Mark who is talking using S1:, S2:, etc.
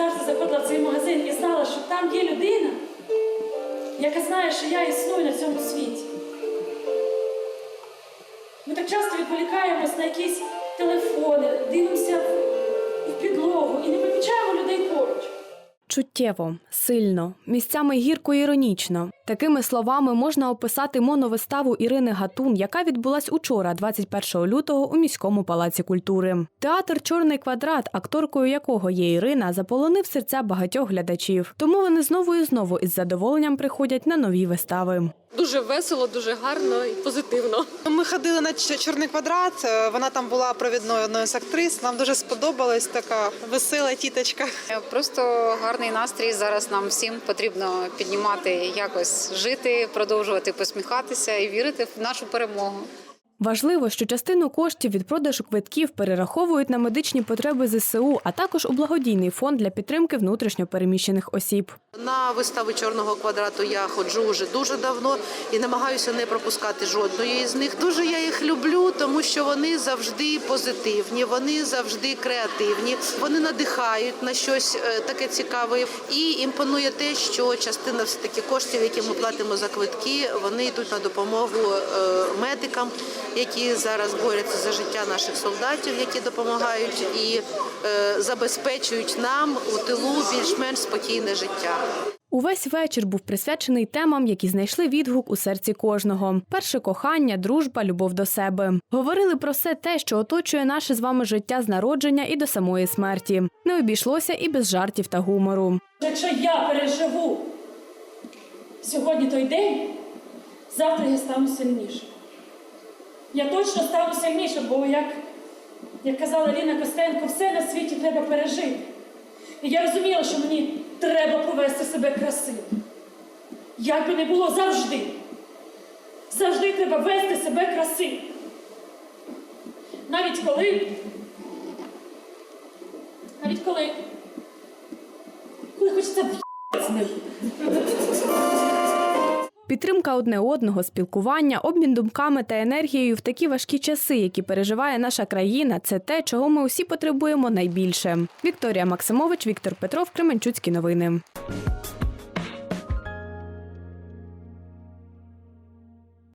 S1: завжди заходила в цей магазин і знала, що там є людина, яка знає, що я існую на цьому світі. Ми так часто відволікаємось на якісь телефони, дивимося в, підлогу і не помічаємо людей поруч.
S2: Чуттєво, сильно, місцями гірко іронічно. Такими словами можна описати моновиставу Ірини Гатун, яка відбулась учора, 21 лютого, у міському палаці культури. Театр Чорний квадрат, акторкою якого є Ірина, заполонив серця багатьох глядачів. Тому вони знову і знову із задоволенням приходять на нові вистави.
S3: Дуже весело, дуже гарно і позитивно.
S4: Ми ходили на чорний квадрат. е, Вона там була провідною одною з актрис. Нам дуже сподобалась така весела тіточка.
S5: Просто гарний настрій. Зараз нам всім потрібно піднімати якось жити, продовжувати посміхатися і вірити в нашу перемогу.
S2: Важливо, що частину коштів від продажу квитків перераховують на медичні потреби ЗСУ, а також у благодійний фонд для підтримки внутрішньо переміщених осіб.
S6: На вистави чорного квадрату я ходжу вже дуже давно і намагаюся не пропускати жодної з них. Дуже я їх люблю, тому що вони завжди позитивні, вони завжди креативні, вони надихають на щось е, таке цікаве. І імпонує те, що частина все таки коштів, які ми платимо за квитки, вони йдуть на допомогу е, медикам, які зараз борються за життя наших солдатів, які допомагають і е, забезпечують нам у тилу більш-менш спокійне життя.
S2: Увесь вечір був присвячений темам, які знайшли відгук у серці кожного: перше кохання, дружба, любов до себе. Говорили про все те, що оточує наше з вами життя з народження і до самої смерті. Не обійшлося і без жартів та гумору.
S1: Якщо я переживу сьогодні той день, завтра я стану сильніше. Я точно стану сильніше, бо як, як казала Ліна Костенко, все на світі треба пережити. І я розуміла, що мені треба повести себе красиво. Як би не було завжди. Завжди треба вести себе красиво. Навіть коли. Навіть коли. Коли хочеться в***ць з ним.
S2: Підтримка одне одного, спілкування, обмін думками та енергією в такі важкі часи, які переживає наша країна, це те, чого ми усі потребуємо найбільше. Вікторія Максимович, Віктор Петров, Кременчуцькі новини.